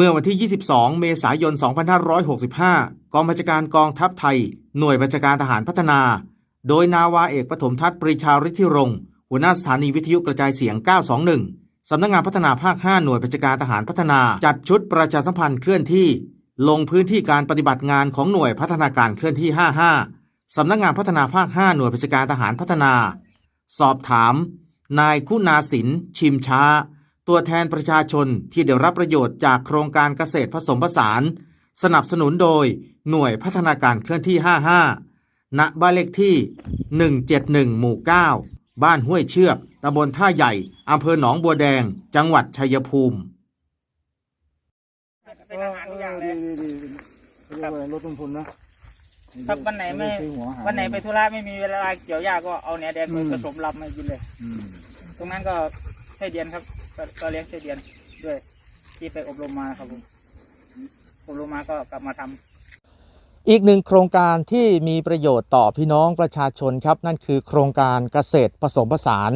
เมื่อวันที่ 22 เมษายน 2565 กองบัญชาการกองทัพไทย หน่วยบัญชาการทหารพัฒนา โดยนาวาเอกปฐมทัศน์ปรีชาฤทธิรงค์หัวหน้าสถานีวิทยุกระจายเสียง 921 สำนักงานพัฒนาภาค 5 หน่วยบัญชาการทหารพัฒนา จัดชุดประชาสัมพันธ์เคลื่อนที่ ลงพื้นที่การปฏิบัติงานของหน่วยพัฒนาการเคลื่อนที่ 55 สำนักงานพัฒนาภาค 5 หน่วยบัญชาการทหารพัฒนา สอบถาม นายคุณาสินชิมช้า ตัวแทนประชาชนที่ได้รับประโยชน์จากโครงการเกษตรผสมผสาน สนับสนุนโดยหน่วยพัฒนาการเคลื่อนที่ 55 ณ บ้านเลขที่ 171 หมู่ 9 บ้านห้วยเชือก ตำบลท่าใหญ่ อำเภอหนองบัวแดง จังหวัดชัยภูมิเป็นอาหารทุกอย่างเลยรียกว่าลดต้นทุนนะ ถ้าวันไหนไม่ วันไหนไปธุระไม่มีเวลาเกี่ยวหญ้าก็เอาเนื้อแดงอืมผสมลำมากินเลย ตรงนั้นก็ ไส้เดือนครับก็ก็เลี้ยงไส้เดือนด้วยที่ไปอบรมมาครับผมอบรมมาก็กลับมาทำ อีกหนึ่งโครงการที่มีประโยชน์ต่อพี่น้องประชาชนครับ นั่นคือโครงการเกษตรผสมผสาน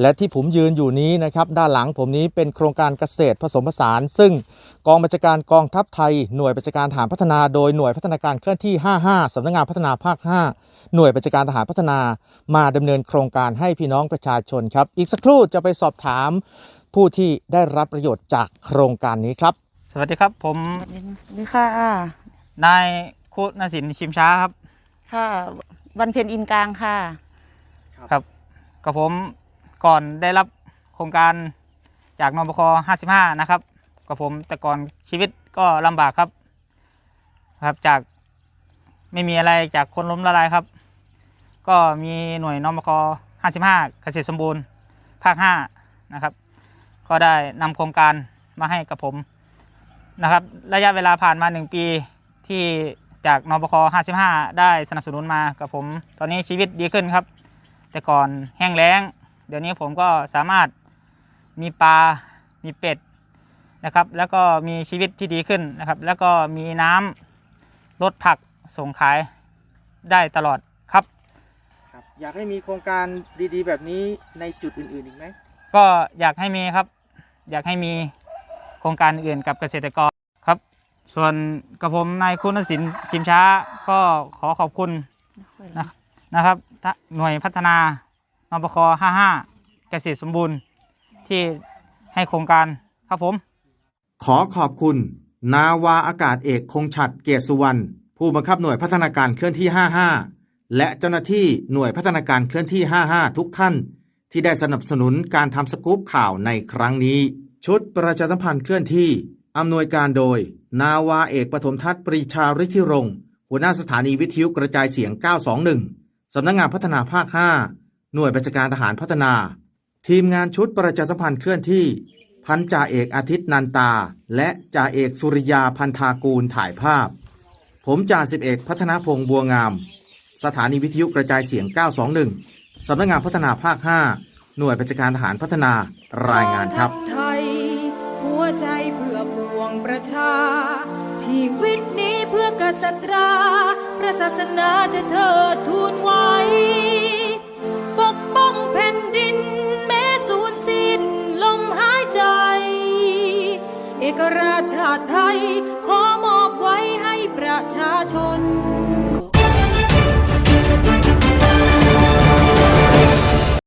และที่ผมยืนอยู่นี้นะครับด้านหลังผมนี้เป็นโครงการเกษตรผสมผสาน ซึ่งกองบัญชาการกองทัพไทยหน่วยบัญชาการทหารพัฒนาโดยหน่วยพัฒนาการเคลื่อนที่ 55สำนักงานพัฒนาภาค 5 หน่วยบัญชาการทหารพัฒนามาดำเนินโครงการให้พี่น้องประชาชนครับ อีกสักครู่จะไปสอบถามผู้ที่ได้รับประโยชน์จากโครงการนี้ครับ สวัสดีครับผมนี่ค่ะนายคุณสินชิมช้าครับ ค่ะวันเพ็ญอินกลางค่ะครับกับผมก่อนได้รับโครงการจากนบค55 นะครับกับผมแต่ก่อนชีวิตก็ลำบากครับ ครับจากไม่มีอะไรจากคนล้มละลายครับ ก็มีหน่วยนบค55 เกษตรสมบูรณ์ ภาค 5 นะครับ ก็ได้นำโครงการมาให้กับผมนะครับ ระยะเวลาผ่านมาหนึ่งปีที่จากนบค55 ได้สนับสนุนมากับผม ตอนนี้ชีวิตดีขึ้นครับ แต่ก่อนแห้งแล้ง เดี๋ยวนี้ผมก็สามารถมีปลา มีเป็ดนะครับ แล้วก็มีชีวิตที่ดีขึ้นนะครับ แล้วก็มีน้ำลดผักส่งขายได้ตลอด อยากให้มีโครงการดีๆ แบบนี้ในจุดอื่นๆอีกไหมก็อยากให้มีครับ อยากให้มีโครงการอื่นกับเกษตรกรครับ ส่วนกระผมนายคุณศิลป์ชิมช้าก็ขอขอบคุณนะครับทะหน่วยพัฒนานปค55 เกษตรสมบูรณ์ที่ให้โครงการครับผม ขอขอบคุณ นาวาอากาศเอกคงฉัดเกียรติสุวรรณผู้บังคับหน่วยพัฒนาการเคลื่อนที่ 55 และเจ้าหน้าที่หน่วยพัฒนาการเคลื่อนที่ 55 ทุกท่าน ที่ได้สนับสนุนการทำสกู๊ปข่าวในครั้งนี้ ชุดประชาสัมพันธ์เคลื่อนที่อำนวยการโดย นาวาเอกปฐมทัศน์ปรีชาฤทธิรงค์หัวหน้าสถานีวิทยุกระจายเสียง 921 สำนักงานพัฒนาภาค 5 หน่วยบัญชาการทหารพัฒนา ทีมงานชุดประชาสัมพันธ์เคลื่อนที่ พันจ่าเอกอาทิตย์นันตา และจ่าเอกสุริยาพันธากูลถ่ายภาพ ผมจ่าสิบเอกพัฒนาพงษ์บัวงาม สถานีวิทยุกระจายเสียง 921 สำนักงงานพัฒนาภาค 5 หน่วยบัญชการทหารพัฒนารายงานครับไทย หัวใจเพื่อปวงประชา ชีวิตนี้เพื่อกษัตราพระศาสนาจะเทิดทูนไว้ ปกป้องแผ่นดิน แม้สูญสิ้นลมหายใจ เอกราชชาติไทยขอมอ